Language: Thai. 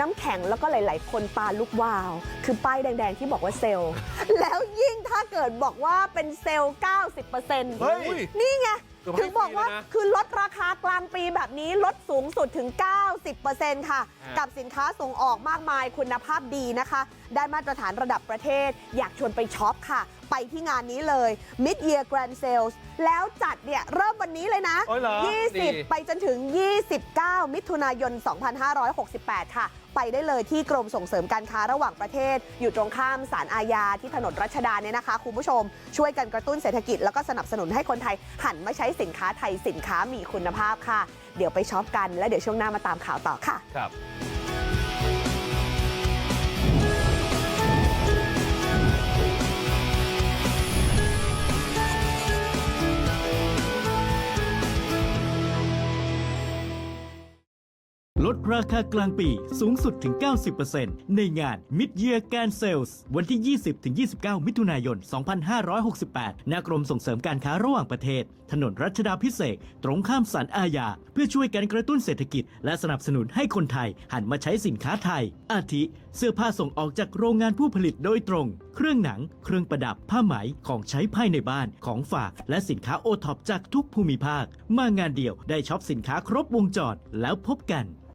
น้ำแข็งแล้วก็หลาย ๆ คนตาลุกวาว คือป้ายแดง ๆ ที่บอกว่าเซลล์ แล้วยิ่งถ้าเกิดบอกว่าเป็นเซลล์ 90%เฮ้ย นี่ไงเกือบถึงบอกว่าให้ฟรีเลยนะคือลดราคากลางปีแบบนี้ลดสูงสุดถึง 90%ค่ะอ่ากักับสินค้าส่งออกมากมายคุณภาพดีนะคะ ได้มาตรฐานระดับประเทศ อยากชวนไปช็อปค่ะ ไปที่งานนี้เลย Mid Year Grand Sales แล้วจัดเนี่ยเริ่มวันนี้เลยนะโอ้ยเหรอดี20 ไปจนถึง 29 มิถุนายน 2568 ค่ะ ไปได้เลยที่กรมส่งเสริมการค้าระหว่างประเทศ อยู่ตรงข้ามศาลอาญาที่ถนนรัชดาเนี่ยนะคะคุณผู้ชม ช่วยกันกระตุ้นเศรษฐกิจแล้วก็สนับสนุนให้คนไทยหันมาใช้สินค้าไทยสินค้ามีคุณภาพค่ะ เดี๋ยวไปช็อปกัน แล้วเดี๋ยวช่วงหน้ามาตามข่าวต่อค่ะครับ ลดราคากลางปีสูงสุดถึง 90%ในงาน Mid Year Can Sales วันที่ 20-29 มิถุนายน 2568 ณ กรมส่งเสริมการค้าระหว่างประเทศ ถนนรัชดาพิเศษ ตรงข้ามศาลอาญา เพื่อช่วยกันกระตุ้นเศรษฐกิจ และสนับสนุนให้คนไทยหันมาใช้สินค้าไทย อาทิ เสื้อผ้าส่งออกจากโรงงานผู้ผลิตโดยตรง เครื่องหนัง เครื่องประดับ ผ้าไหม ของใช้ภายในบ้าน ของฝาก และสินค้าโอท็อปจากทุกภูมิภาค มางานเดียวได้ช็อปสินค้าครบวงจรแล้วพบกัน